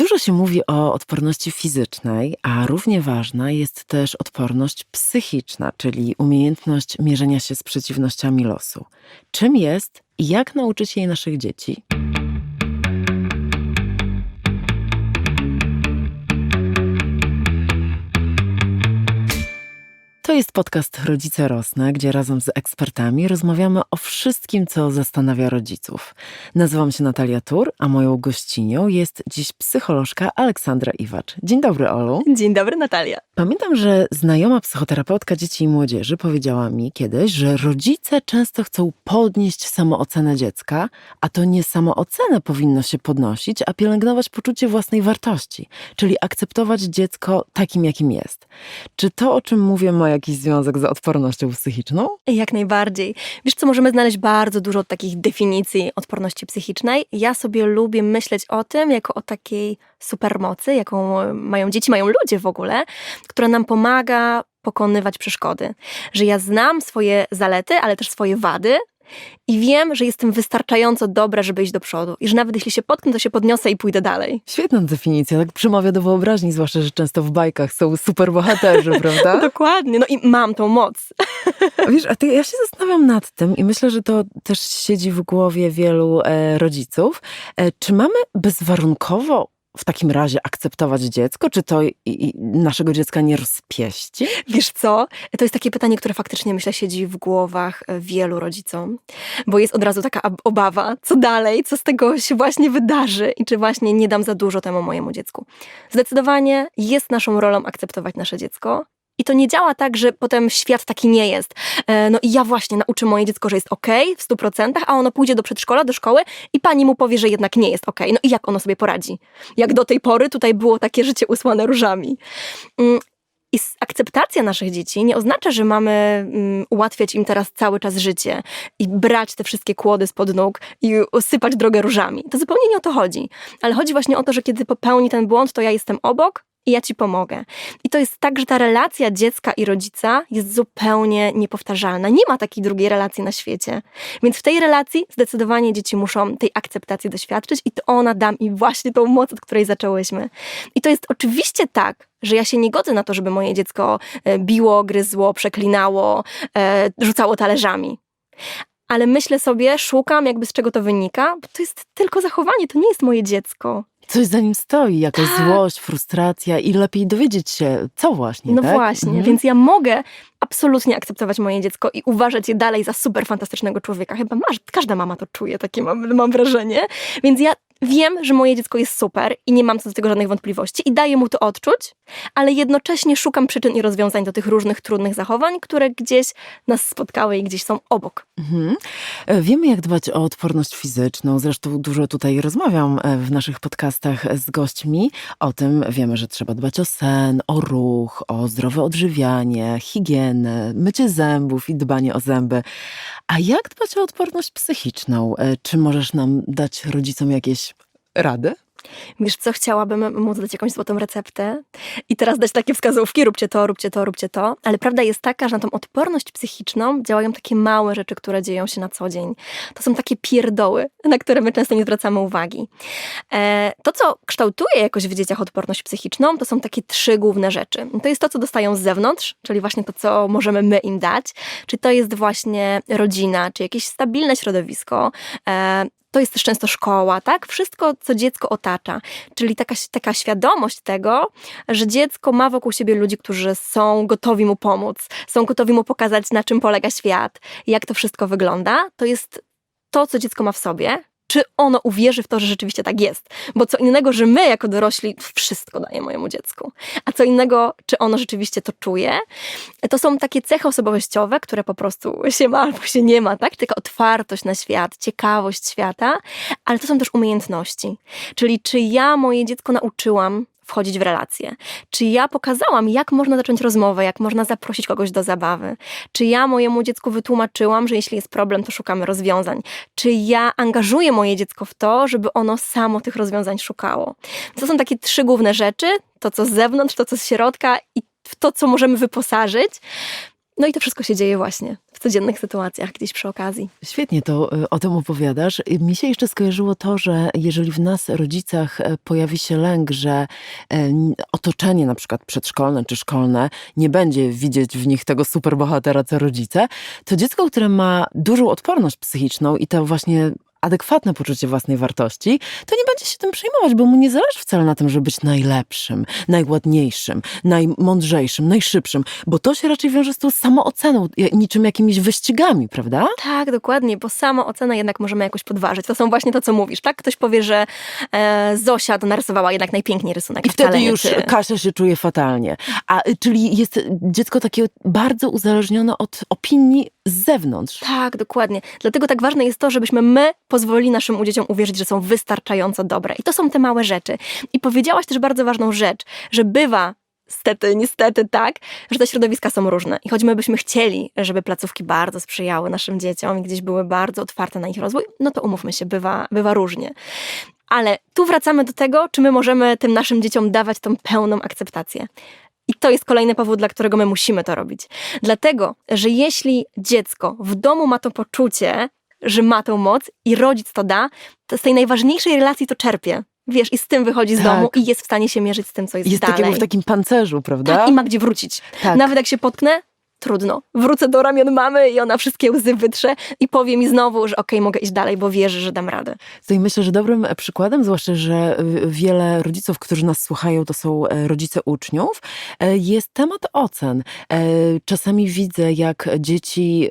Dużo się mówi o odporności fizycznej, a równie ważna jest też odporność psychiczna, czyli umiejętność mierzenia się z przeciwnościami losu. Czym jest i jak nauczyć jej naszych dzieci? To jest podcast Rodzice Rosnę, gdzie razem z ekspertami rozmawiamy o wszystkim, co zastanawia rodziców. Nazywam się Natalia Tur, a moją gościnią jest dziś psycholożka Aleksandra Iwacz. Dzień dobry, Olu. Dzień dobry, Natalia. Pamiętam, że znajoma psychoterapeutka dzieci i młodzieży powiedziała mi kiedyś, że rodzice często chcą podnieść samoocenę dziecka, a to nie samoocenę powinno się podnosić, a pielęgnować poczucie własnej wartości, czyli akceptować dziecko takim, jakim jest. Czy to, o czym mówię, ma jakiś związek z odpornością psychiczną? Jak najbardziej. Wiesz co, możemy znaleźć bardzo dużo takich definicji odporności psychicznej. Ja sobie lubię myśleć o tym jako o takiej supermocy, jaką mają dzieci, mają ludzie w ogóle, która nam pomaga pokonywać przeszkody. Że ja znam swoje zalety, ale też swoje wady i wiem, że jestem wystarczająco dobra, żeby iść do przodu. I że nawet jeśli się potknę, to się podniosę i pójdę dalej. Świetna definicja, tak przemawia do wyobraźni, zwłaszcza, że często w bajkach są superbohaterzy, prawda? Dokładnie, no i mam tą moc. A Wiesz, a ty, ja się zastanawiam nad tym i myślę, że to też siedzi w głowie wielu e, rodziców. E, czy mamy bezwarunkowo w takim razie akceptować dziecko? Czy to i, i naszego dziecka nie rozpieści? Wiesz co? To jest takie pytanie, które faktycznie myślę siedzi w głowach e, wielu rodzicom, bo jest od razu taka obawa, co dalej, co z tego się właśnie wydarzy i czy właśnie nie dam za dużo temu mojemu dziecku. Zdecydowanie jest naszą rolą akceptować nasze dziecko. I to nie działa tak, że potem świat taki nie jest. E, No i ja właśnie nauczę moje dziecko, że jest okej w 100%, a ono pójdzie do przedszkola, do szkoły i pani mu powie, że jednak nie jest okej. No i jak ono sobie poradzi? Jak do tej pory tutaj było takie życie usłane różami. Mm, i akceptacja naszych dzieci nie oznacza, że mamy mm, ułatwiać im teraz cały czas życie i brać te wszystkie kłody spod nóg i sypać drogę różami. To zupełnie nie o to chodzi. Ale chodzi właśnie o to, że kiedy popełni ten błąd, to ja jestem obok i ja ci pomogę. I to jest tak, że ta relacja dziecka i rodzica jest zupełnie niepowtarzalna. Nie ma takiej drugiej relacji na świecie. Więc w tej relacji zdecydowanie dzieci muszą tej akceptacji doświadczyć i to ona da im właśnie tą moc, od której zaczęłyśmy. I to jest oczywiście tak, że ja się nie godzę na to, żeby moje dziecko e, biło, gryzło, przeklinało, e, rzucało talerzami. Ale myślę sobie, szukam jakby z czego to wynika, bo to jest tylko zachowanie, to nie jest moje dziecko. Coś za nim stoi, jakaś Tak. złość, frustracja i lepiej dowiedzieć się, co właśnie, No tak? właśnie, Mhm. więc ja mogę absolutnie akceptować moje dziecko i uważać je dalej za super fantastycznego człowieka. Chyba masz, każda mama to czuje, takie mam, mam wrażenie. Więc ja wiem, że moje dziecko jest super i nie mam co do tego żadnych wątpliwości i daję mu to odczuć, ale jednocześnie szukam przyczyn i rozwiązań do tych różnych trudnych zachowań, które gdzieś nas spotkały i gdzieś są obok. Mhm. E, Wiemy, jak dbać o odporność fizyczną. Zresztą dużo tutaj rozmawiam e, w naszych podcastach z gośćmi o tym. Wiemy, że trzeba dbać o sen, o ruch, o zdrowe odżywianie, higienę, mycie zębów i dbanie o zęby. A jak dbać o odporność psychiczną? E, Czy możesz nam dać rodzicom jakieś rady? Wiesz co, chciałabym móc dać jakąś złotą receptę i teraz dać takie wskazówki, róbcie to, róbcie to, róbcie to, ale prawda jest taka, że na tą odporność psychiczną działają takie małe rzeczy, które dzieją się na co dzień. To są takie pierdoły, na które my często nie zwracamy uwagi. E, to, co kształtuje jakoś w dzieciach odporność psychiczną, to są takie trzy główne rzeczy. To jest to, co dostają z zewnątrz, czyli właśnie to, co możemy my im dać, czy to jest właśnie rodzina, czy jakieś stabilne środowisko, e, to jest też często szkoła, tak? Wszystko, co dziecko otacza. Czyli taka, taka świadomość tego, że dziecko ma wokół siebie ludzi, którzy są gotowi mu pomóc, są gotowi mu pokazać, na czym polega świat, jak to wszystko wygląda. To jest to, co dziecko ma w sobie. Czy ono uwierzy w to, że rzeczywiście tak jest? Bo co innego, że my jako dorośli wszystko daje mojemu dziecku, a co innego, czy ono rzeczywiście to czuje. To są takie cechy osobowościowe, które po prostu się ma albo się nie ma, tak? Taka otwartość na świat, ciekawość świata, ale to są też umiejętności. Czyli czy ja moje dziecko nauczyłam wchodzić w relacje? Czy ja pokazałam, jak można zacząć rozmowę, jak można zaprosić kogoś do zabawy? Czy ja mojemu dziecku wytłumaczyłam, że jeśli jest problem, to szukamy rozwiązań? Czy ja angażuję moje dziecko w to, żeby ono samo tych rozwiązań szukało? To są takie trzy główne rzeczy: to, co z zewnątrz, to, co z środka i w to, co możemy wyposażyć. No i to wszystko się dzieje właśnie codziennych sytuacjach, gdzieś przy okazji. Świetnie to y, o tym opowiadasz. Mi się jeszcze skojarzyło to, że jeżeli w nas, rodzicach, e, pojawi się lęk, że e, otoczenie na przykład przedszkolne czy szkolne nie będzie widzieć w nich tego superbohatera co rodzice, to dziecko, które ma dużą odporność psychiczną i to właśnie adekwatne poczucie własnej wartości, to nie będzie się tym przejmować, bo mu nie zależy wcale na tym, żeby być najlepszym, najładniejszym, najmądrzejszym, najszybszym, bo to się raczej wiąże z tą samooceną, niczym jakimiś wyścigami, prawda? Tak, dokładnie, bo samo ocenę jednak możemy jakoś podważyć. To są właśnie to, co mówisz, tak? Ktoś powie, że e, Zosia narysowała jednak najpiękniej rysunek. I wtedy już ty. Kasia się czuje fatalnie. A y, czyli jest dziecko takie bardzo uzależnione od opinii z zewnątrz. Tak, dokładnie. Dlatego tak ważne jest to, żebyśmy my pozwolili naszym dzieciom uwierzyć, że są wystarczająco dobre. I to są te małe rzeczy. I powiedziałaś też bardzo ważną rzecz, że bywa Stety, niestety tak, że te środowiska są różne. I choć my byśmy chcieli, żeby placówki bardzo sprzyjały naszym dzieciom i gdzieś były bardzo otwarte na ich rozwój, no to umówmy się, bywa, bywa różnie. Ale tu wracamy do tego, czy my możemy tym naszym dzieciom dawać tą pełną akceptację. I to jest kolejny powód, dla którego my musimy to robić. Dlatego, że jeśli dziecko w domu ma to poczucie, że ma tą moc i rodzic to da, to z tej najważniejszej relacji to czerpie. Wiesz, i z tym wychodzi z Tak. domu i jest w stanie się mierzyć z tym, co jest, Jest dalej. takiego w takim pancerzu, prawda? Tak, i ma gdzie wrócić. Tak. Nawet jak się potknę, trudno. Wrócę do ramion mamy i ona wszystkie łzy wytrze i powie mi znowu, że okej, mogę iść dalej, bo wierzy, że dam radę. Tutaj myślę, że dobrym przykładem, zwłaszcza, że y, wiele rodziców, którzy nas słuchają, to są e, rodzice uczniów, e, jest temat ocen. E, Czasami widzę, jak dzieci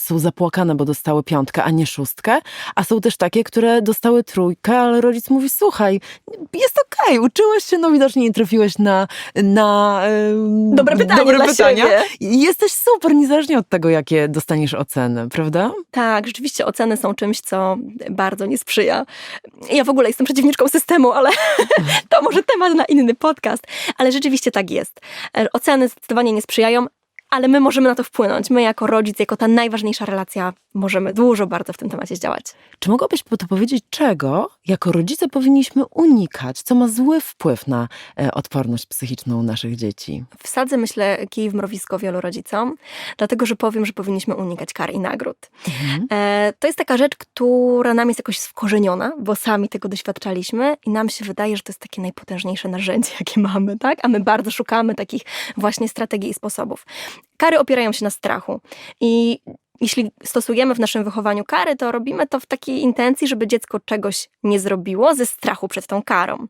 są zapłakane, bo dostały piątkę, a nie szóstkę, a są też takie, które dostały trójkę, ale rodzic mówi, słuchaj, jest okej, uczyłeś się, no widocznie nie trafiłeś na, na Dobre pytanie dobre pytania. siebie. Jesteś super, niezależnie od tego, jakie dostaniesz oceny, prawda? Tak, rzeczywiście oceny są czymś, co bardzo nie sprzyja. Ja w ogóle jestem przeciwniczką systemu, ale to może temat na inny podcast. Ale rzeczywiście tak jest. E, Oceny zdecydowanie nie sprzyjają, ale my możemy na to wpłynąć. My jako rodzic, jako ta najważniejsza relacja, możemy dużo bardzo w tym temacie zdziałać. Czy mogłabyś po to powiedzieć, czego jako rodzice powinniśmy unikać, co ma zły wpływ na e, odporność psychiczną naszych dzieci? Wsadzę, myślę, kij w mrowisko wielu rodzicom, dlatego że powiem, że powinniśmy unikać kar i nagród. E, to jest taka rzecz, która nam jest jakoś wkorzeniona, bo sami tego doświadczaliśmy i nam się wydaje, że to jest takie najpotężniejsze narzędzie, jakie mamy, tak? A my bardzo szukamy takich właśnie strategii i sposobów. Kary opierają się na strachu i jeśli stosujemy w naszym wychowaniu kary, to robimy to w takiej intencji, żeby dziecko czegoś nie zrobiło ze strachu przed tą karą.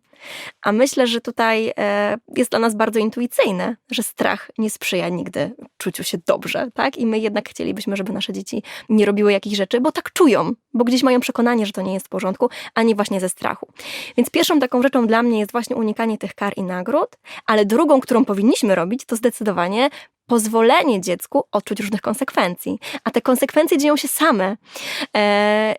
A myślę, że tutaj e, jest dla nas bardzo intuicyjne, że strach nie sprzyja nigdy czuciu się dobrze, tak? I my jednak chcielibyśmy, żeby nasze dzieci nie robiły jakichś rzeczy, bo tak czują, bo gdzieś mają przekonanie, że to nie jest w porządku, a nie właśnie ze strachu. Więc pierwszą taką rzeczą dla mnie jest właśnie unikanie tych kar i nagród, ale drugą, którą powinniśmy robić, to zdecydowanie pozwolenie dziecku odczuć różnych konsekwencji. A te konsekwencje dzieją się same. E,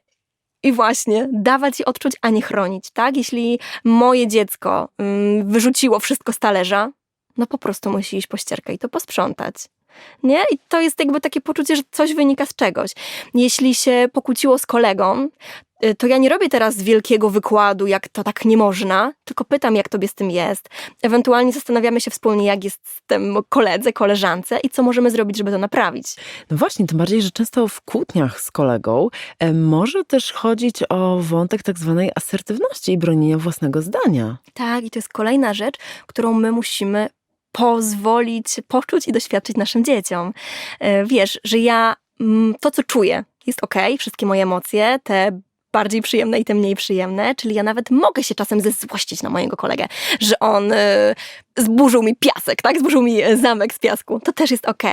i właśnie, dawać i odczuć, a nie chronić, tak? Jeśli moje dziecko ym, wyrzuciło wszystko z talerza, no po prostu musi iść po ścierkę i to posprzątać. Nie? I to jest jakby takie poczucie, że coś wynika z czegoś. Jeśli się pokłóciło z kolegą, to ja nie robię teraz wielkiego wykładu, jak to tak nie można, tylko pytam, jak tobie z tym jest. Ewentualnie zastanawiamy się wspólnie, jak jest z tym koledze, koleżance i co możemy zrobić, żeby to naprawić. No właśnie, tym bardziej, że często w kłótniach z kolegą e, może też chodzić o wątek tak zwanej asertywności i bronienia własnego zdania. Tak, i to jest kolejna rzecz, którą my musimy pozwolić poczuć i doświadczyć naszym dzieciom. E, Wiesz, że ja mm, to, co czuję, jest ok, wszystkie moje emocje, te bardziej przyjemne i te mniej przyjemne, czyli ja nawet mogę się czasem zezłościć na mojego kolegę, że on e, zburzył mi piasek, tak? Zburzył mi e, zamek z piasku. To też jest ok.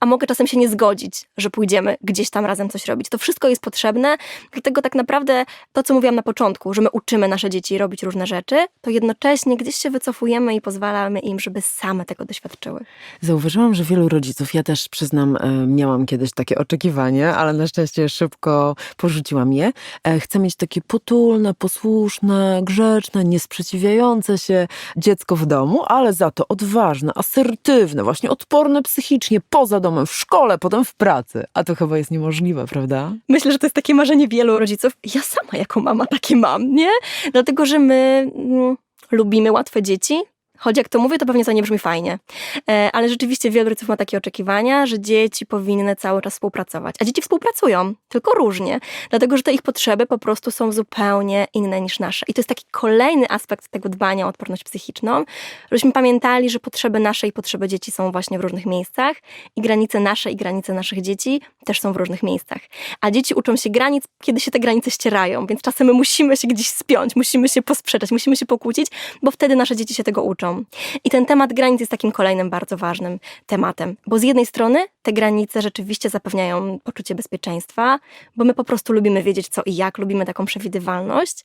A mogę czasem się nie zgodzić, że pójdziemy gdzieś tam razem coś robić. To wszystko jest potrzebne, dlatego tak naprawdę to, co mówiłam na początku, że my uczymy nasze dzieci robić różne rzeczy, to jednocześnie gdzieś się wycofujemy i pozwalamy im, żeby same tego doświadczyły. Zauważyłam, że wielu rodziców, ja też przyznam, e, miałam kiedyś takie oczekiwanie, ale na szczęście szybko porzuciłam je. E, Chcę mieć takie potulne, posłuszne, grzeczne, niesprzeciwiające się dziecko w domu, ale za to odważne, asertywne, właśnie odporne psychicznie, poza domem, w szkole, potem w pracy. A to chyba jest niemożliwe, prawda? Myślę, że to jest takie marzenie wielu rodziców. Ja sama jako mama takie mam, nie? Dlatego, że my mm, lubimy łatwe dzieci, Choć jak to mówię, to pewnie to nie brzmi fajnie. E, ale rzeczywiście wielu rodziców ma takie oczekiwania, że dzieci powinny cały czas współpracować. A dzieci współpracują, tylko różnie. Dlatego, że te ich potrzeby po prostu są zupełnie inne niż nasze. I to jest taki kolejny aspekt tego dbania o odporność psychiczną, żebyśmy pamiętali, że potrzeby nasze i potrzeby dzieci są właśnie w różnych miejscach i granice nasze i granice naszych dzieci też są w różnych miejscach. A dzieci uczą się granic, kiedy się te granice ścierają, więc czasem my musimy się gdzieś spiąć, musimy się posprzeczać, musimy się pokłócić, bo wtedy nasze dzieci się tego uczą. I ten temat granic jest takim kolejnym bardzo ważnym tematem, bo z jednej strony te granice rzeczywiście zapewniają poczucie bezpieczeństwa, bo my po prostu lubimy wiedzieć co i jak, lubimy taką przewidywalność,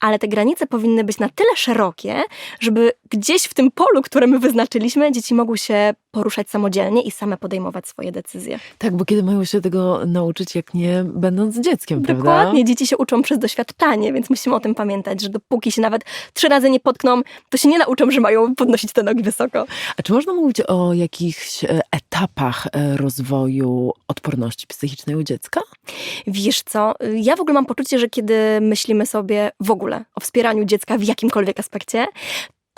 ale te granice powinny być na tyle szerokie, żeby gdzieś w tym polu, które my wyznaczyliśmy, dzieci mogły się poruszać samodzielnie i same podejmować swoje decyzje. Tak, bo kiedy mają się tego nauczyć, jak nie będąc dzieckiem, prawda? Dokładnie, dzieci się uczą przez doświadczanie, więc musimy o tym pamiętać, że dopóki się nawet trzy razy nie potkną, to się nie nauczą, że mają podnosić te nogi wysoko. A czy można mówić o jakichś e, etapach e, rozwoju odporności psychicznej u dziecka? Wiesz co, ja w ogóle mam poczucie, że kiedy myślimy sobie w ogóle o wspieraniu dziecka w jakimkolwiek aspekcie,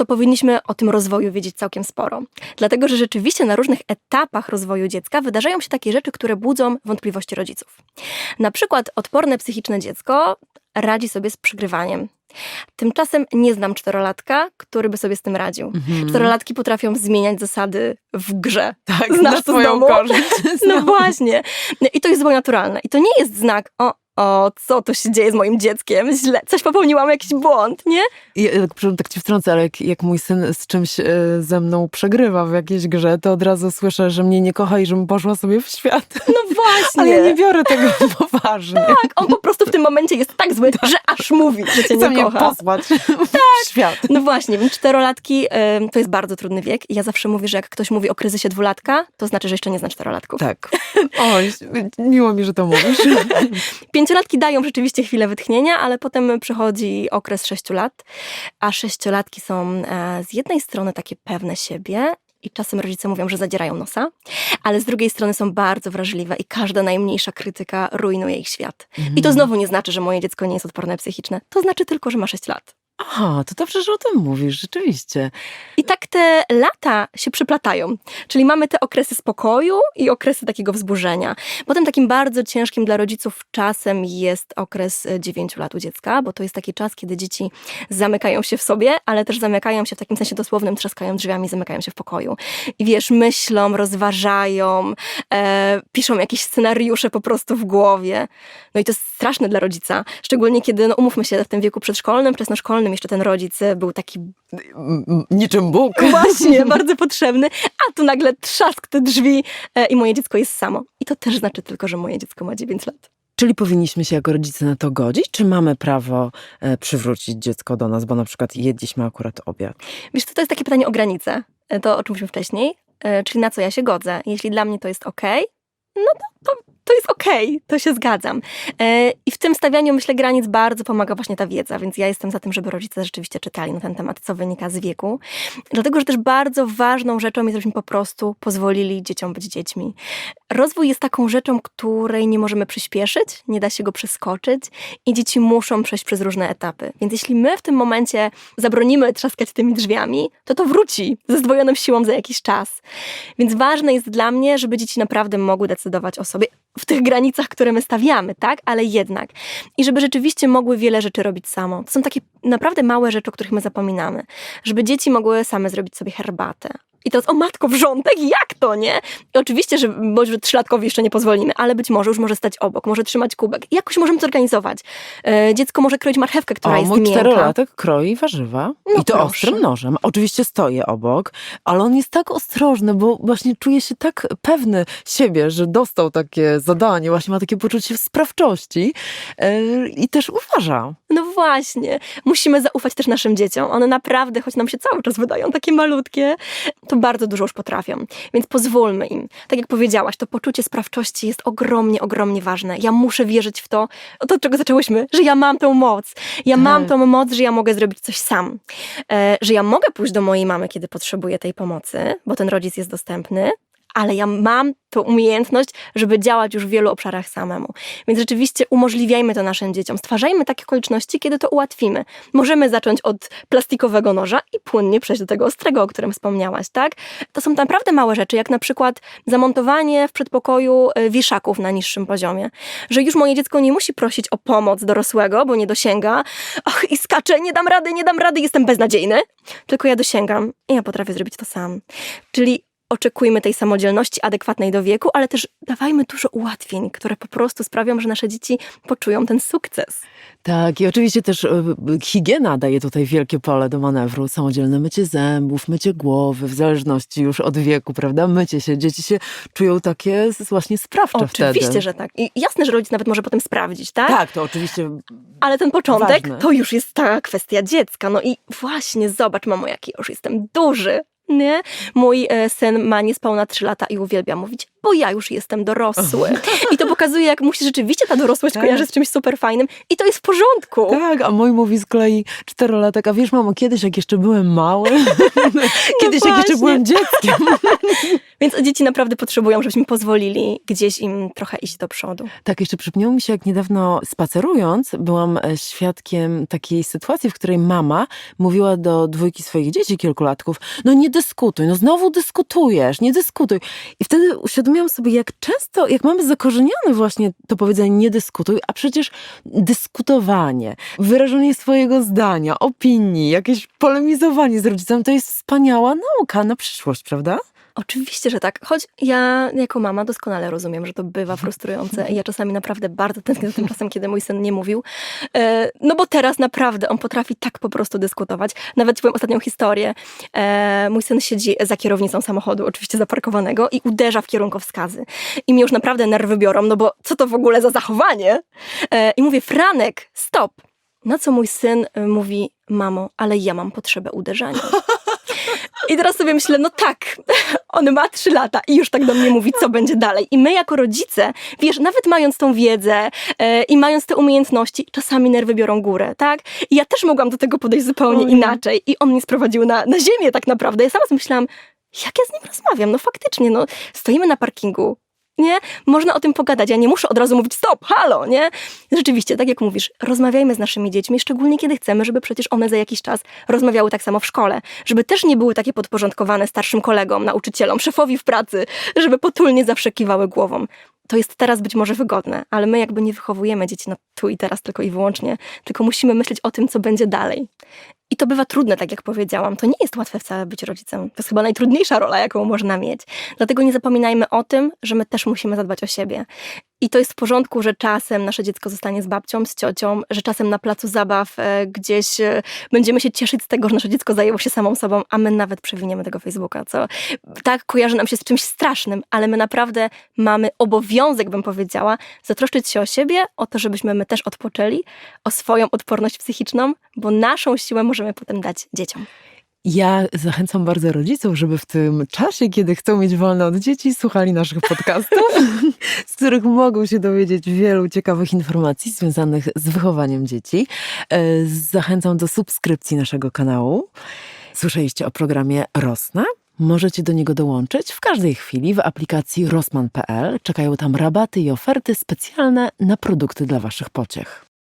to powinniśmy o tym rozwoju wiedzieć całkiem sporo. Dlatego, że rzeczywiście na różnych etapach rozwoju dziecka wydarzają się takie rzeczy, które budzą wątpliwości rodziców. Na przykład odporne psychiczne dziecko radzi sobie z przygrywaniem. Tymczasem nie znam czterolatka, który by sobie z tym radził. Mhm. Czterolatki potrafią zmieniać zasady w grze. Tak, Znasz na swoją domu? korzyść. No właśnie. I to jest zupełnie naturalne. I to nie jest znak, o, o, co tu się dzieje z moim dzieckiem? Źle, coś popełniłam, jakiś błąd, nie? I, e, tak ci wtrącę, ale jak, jak mój syn z czymś e, ze mną przegrywa w jakiejś grze, to od razu słyszę, że mnie nie kocha i żebym poszła sobie w świat. No właśnie. Ale ja nie biorę tego poważnie. Tak, on po prostu w tym momencie jest tak zły, że aż mówi, że cię Chce nie mnie kocha. posłać w świat. No właśnie, więc czterolatki ym, to jest bardzo trudny wiek. I ja zawsze mówię, że jak ktoś mówi o kryzysie dwulatka, to znaczy, że jeszcze nie zna czterolatków. Tak. Oj, miło mi, że to mówisz. Pięciolatki dają rzeczywiście chwilę wytchnienia, ale potem przychodzi okres sześciu lat, a sześciolatki są e, z jednej strony takie pewne siebie i czasem rodzice mówią, że zadzierają nosa, ale z drugiej strony są bardzo wrażliwe i każda najmniejsza krytyka rujnuje ich świat. I to znowu nie znaczy, że moje dziecko nie jest odporne psychiczne. To znaczy tylko, że ma 6 lat. Aha, to dobrze, że o tym mówisz, rzeczywiście. I tak te lata się przyplatają. Czyli mamy te okresy spokoju i okresy takiego wzburzenia. Potem takim bardzo ciężkim dla rodziców czasem jest okres 9 lat u dziecka, bo to jest taki czas, kiedy dzieci zamykają się w sobie, ale też zamykają się w takim sensie dosłownym, trzaskają drzwiami, zamykają się w pokoju. I wiesz, myślą, rozważają, e, piszą jakieś scenariusze po prostu w głowie. No i to jest straszne dla rodzica. Szczególnie kiedy, no umówmy się, w tym wieku przedszkolnym, wczesnoszkolnym jeszcze ten rodzic e, był taki Niczym Bóg. Właśnie, bardzo potrzebny, a tu nagle trzask te drzwi e, i moje dziecko jest samo. I to też znaczy tylko, że moje dziecko ma 9 lat. Czyli powinniśmy się jako rodzice na to godzić, czy mamy prawo e, przywrócić dziecko do nas, bo na przykład jedliśmy akurat obiad? Wiesz, to jest takie pytanie o granice, to o czym mówiliśmy wcześniej, czyli na co ja się godzę. Jeśli dla mnie to jest ok, no to, to, to jest okej, to się zgadzam. E, I w tym stawianiu, myślę, granic bardzo pomaga właśnie ta wiedza, więc ja jestem za tym, żeby rodzice rzeczywiście czytali na ten temat, co wynika z wieku. Dlatego, że też bardzo ważną rzeczą jest, żebyśmy po prostu pozwolili dzieciom być dziećmi. Rozwój jest taką rzeczą, której nie możemy przyspieszyć, nie da się go przeskoczyć i dzieci muszą przejść przez różne etapy. Więc jeśli my w tym momencie zabronimy trzaskać tymi drzwiami, to to wróci ze zdwojoną siłą za jakiś czas. Więc ważne jest dla mnie, żeby dzieci naprawdę mogły decydować o sobie w tych granicach, które my stawiamy, tak? Ale jednak. I żeby rzeczywiście mogły wiele rzeczy robić samo. To są takie naprawdę małe rzeczy, o których my zapominamy. Żeby dzieci mogły same zrobić sobie herbatę. I teraz, o matko, wrzątek, jak to, nie? I oczywiście, że może trzylatkowi jeszcze nie pozwolimy, ale być może już może stać obok, może trzymać kubek. Jakoś możemy zorganizować. E, dziecko może kroić marchewkę, która o, jest mój miękka. czterolatek kroi warzywa No i to proszę. ostrym nożem. Oczywiście stoję obok, ale on jest tak ostrożny, bo właśnie czuje się tak pewny siebie, że dostał takie zadanie, właśnie ma takie poczucie sprawczości e, i też uważa. No właśnie, musimy zaufać też naszym dzieciom. One naprawdę, choć nam się cały czas wydają takie malutkie, to bardzo dużo już potrafią. Więc pozwólmy im. Tak jak powiedziałaś, to poczucie sprawczości jest ogromnie, ogromnie ważne. Ja muszę wierzyć w to, to od czego zaczęłyśmy, że ja mam tę moc. Ja mam Tak. tą moc, że ja mogę zrobić coś sam. E, że ja mogę pójść do mojej mamy, kiedy potrzebuję tej pomocy, bo ten rodzic jest dostępny, ale ja mam tą umiejętność, żeby działać już w wielu obszarach samemu. Więc rzeczywiście umożliwiajmy to naszym dzieciom. Stwarzajmy takie okoliczności, kiedy to ułatwimy. Możemy zacząć od plastikowego noża i płynnie przejść do tego ostrego, o którym wspomniałaś, tak? To są naprawdę małe rzeczy, jak na przykład zamontowanie w przedpokoju y, wieszaków na niższym poziomie. Że już moje dziecko nie musi prosić o pomoc dorosłego, bo nie dosięga. Ach, i skaczę, nie dam rady, nie dam rady, jestem beznadziejny. Tylko ja dosięgam i ja potrafię zrobić to sam. Czyli oczekujmy tej samodzielności adekwatnej do wieku, ale też dawajmy dużo ułatwień, które po prostu sprawią, że nasze dzieci poczują ten sukces. Tak, i oczywiście też e, higiena daje tutaj wielkie pole do manewru. Samodzielne mycie zębów, mycie głowy, w zależności już od wieku, prawda? Mycie się. Dzieci się czują takie właśnie sprawcze Oczywiście, wtedy. że tak. I jasne, że rodzic nawet może potem sprawdzić, tak? Tak, to oczywiście Ale ten początek Ważne. to już jest ta kwestia dziecka. No i właśnie, zobacz, mamo, jaki już jestem duży. Mój e, syn ma niespełna 3 lata i uwielbia mówić, bo ja już jestem dorosły. I to pokazuje, jak mu się rzeczywiście ta dorosłość Tak. kojarzy z czymś super fajnym i to jest w porządku. Tak, a mój mówi z kolei czterolatek, a wiesz mamo, kiedyś jak jeszcze byłem mały, kiedyś jak jeszcze byłem dzieckiem. Więc dzieci naprawdę potrzebują, żebyśmy pozwolili gdzieś im trochę iść do przodu. Tak, jeszcze przypomniało mi się, jak niedawno spacerując, byłam e, świadkiem takiej sytuacji, w której mama mówiła do dwójki swoich dzieci, kilkulatków, no nie dyskutuj, no znowu dyskutujesz, nie dyskutuj. I wtedy uświadomiłam sobie, jak często, jak mamy zakorzenione właśnie to powiedzenie nie dyskutuj, a przecież dyskutowanie, wyrażenie swojego zdania, opinii, jakieś polemizowanie z rodzicem, to jest wspaniała nauka na przyszłość, prawda? Oczywiście, że tak. Choć ja jako mama doskonale rozumiem, że to bywa frustrujące. I ja czasami naprawdę bardzo tęsknię za tym czasem, kiedy mój syn nie mówił. E, No bo teraz naprawdę on potrafi tak po prostu dyskutować. Nawet ci powiem ostatnią historię. E, Mój syn siedzi za kierownicą samochodu, oczywiście zaparkowanego i uderza w kierunkowskazy. I mnie już naprawdę nerwy biorą, no bo co to w ogóle za zachowanie? E, I mówię, Franek, stop! Na co mój syn mówi, mamo, ale ja mam potrzebę uderzania. I teraz sobie myślę, no tak, on ma trzy lata i już tak do mnie mówi, co będzie dalej. I my jako rodzice, wiesz, nawet mając tą wiedzę e, i mając te umiejętności, czasami nerwy biorą górę, tak? I ja też mogłam do tego podejść zupełnie Ojej. inaczej. I on mnie sprowadził na, na ziemię tak naprawdę. Ja sama sobie myślałam, jak ja z nim rozmawiam? No faktycznie, no stoimy na parkingu, nie? Można o tym pogadać. Ja nie muszę od razu mówić stop, halo, nie? Rzeczywiście, tak jak mówisz, rozmawiajmy z naszymi dziećmi, szczególnie kiedy chcemy, żeby przecież one za jakiś czas rozmawiały tak samo w szkole. Żeby też nie były takie podporządkowane starszym kolegom, nauczycielom, szefowi w pracy, żeby potulnie zawsze kiwały głową. To jest teraz być może wygodne, ale my jakby nie wychowujemy dzieci na tu i teraz tylko i wyłącznie, tylko musimy myśleć o tym, co będzie dalej. I to bywa trudne, tak jak powiedziałam. To nie jest łatwe wcale być rodzicem. To jest chyba najtrudniejsza rola, jaką można mieć. Dlatego nie zapominajmy o tym, że my też musimy zadbać o siebie. I to jest w porządku, że czasem nasze dziecko zostanie z babcią, z ciocią, że czasem na placu zabaw e, gdzieś e, będziemy się cieszyć z tego, że nasze dziecko zajęło się samą sobą, a my nawet przewiniemy tego Facebooka, co tak kojarzy nam się z czymś strasznym, ale my naprawdę mamy obowiązek, bym powiedziała, zatroszczyć się o siebie, o to, żebyśmy my też odpoczęli, o swoją odporność psychiczną, bo naszą siłę możemy potem dać dzieciom. Ja zachęcam bardzo rodziców, żeby w tym czasie, kiedy chcą mieć wolne od dzieci, słuchali naszych podcastów, z których mogą się dowiedzieć wielu ciekawych informacji związanych z wychowaniem dzieci. E, Zachęcam do subskrypcji naszego kanału. Słyszeliście o programie Rosna? Możecie do niego dołączyć w każdej chwili w aplikacji rosman.pl. Czekają tam rabaty i oferty specjalne na produkty dla Waszych pociech.